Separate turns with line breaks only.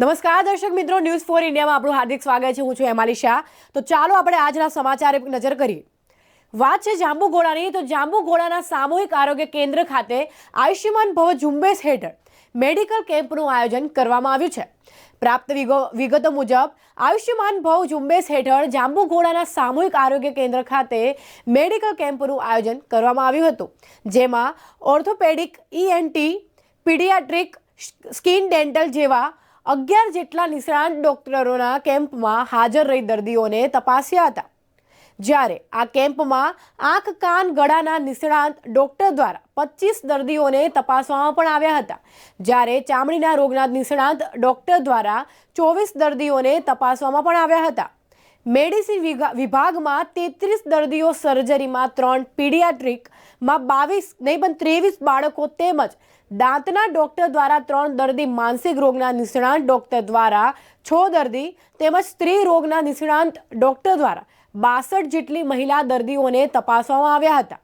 નમસ્કાર, દર્શક મિત્રો ન્યૂઝ ફોર ઇન્ડિયામાં આપણું હાર્દિક સ્વાગત છે. હું છું હેમાલી શાહ. તો ચાલો આપણે આજના સમાચાર નજર કરીએ. વાત છે જાંબુઘોડાની. તો જાંબુઘોડાના સામૂહિક આરોગ્ય કેન્દ્ર ખાતે આયુષ્યમાન ભવ ઝુંબેશ હેઠળ મેડિકલ કેમ્પનું આયોજન કરવામાં આવ્યું છે. પ્રાપ્ત વિગો- વિગતો મુજબ, આયુષ્યમાન ભવ ઝુંબેશ હેઠળ જાંબુઘોડાના સામૂહિક આરોગ્ય કેન્દ્ર ખાતે મેડિકલ કેમ્પનું આયોજન કરવામાં આવ્યું હતું. જેમાં orthopaedic ENT paediatric, skin dental જેવા અગિયાર જેટલા નિષ્ણાંત ડોક્ટરોના કેમ્પમાં હાજર રહી દર્દીઓને તપાસ્યા હતા. જ્યારે આ કેમ્પમાં આંખ, કાન, ગળાના નિષ્ણાંત ડોક્ટર દ્વારા પચીસ દર્દીઓને તપાસવામાં પણ આવ્યા હતા. જ્યારે ચામડીના રોગના નિષ્ણાંત ડોક્ટર દ્વારા ચોવીસ દર્દીઓને તપાસવામાં પણ આવ્યા હતા. મેડિસિન વિભાગમાં તેત્રીસ દર્દીઓ સર્જરીમાં, ત્રણ પીડિયાટ્રિકમાં, બાવીસ, નહીં, પણ ત્રેવીસ બાળકો તેમજ દાંતના ડોક્ટર દ્વારા ત્રણ દર્દી માનસિક રોગના નિષ્ણાંત ડોક્ટર દ્વારા, છ દર્દી તેમજ સ્ત્રી રોગના નિષ્ણાંત ડોક્ટર દ્વારા બાસઠ જેટલી મહિલા દર્દીઓને તપાસવામાં આવ્યા હતા.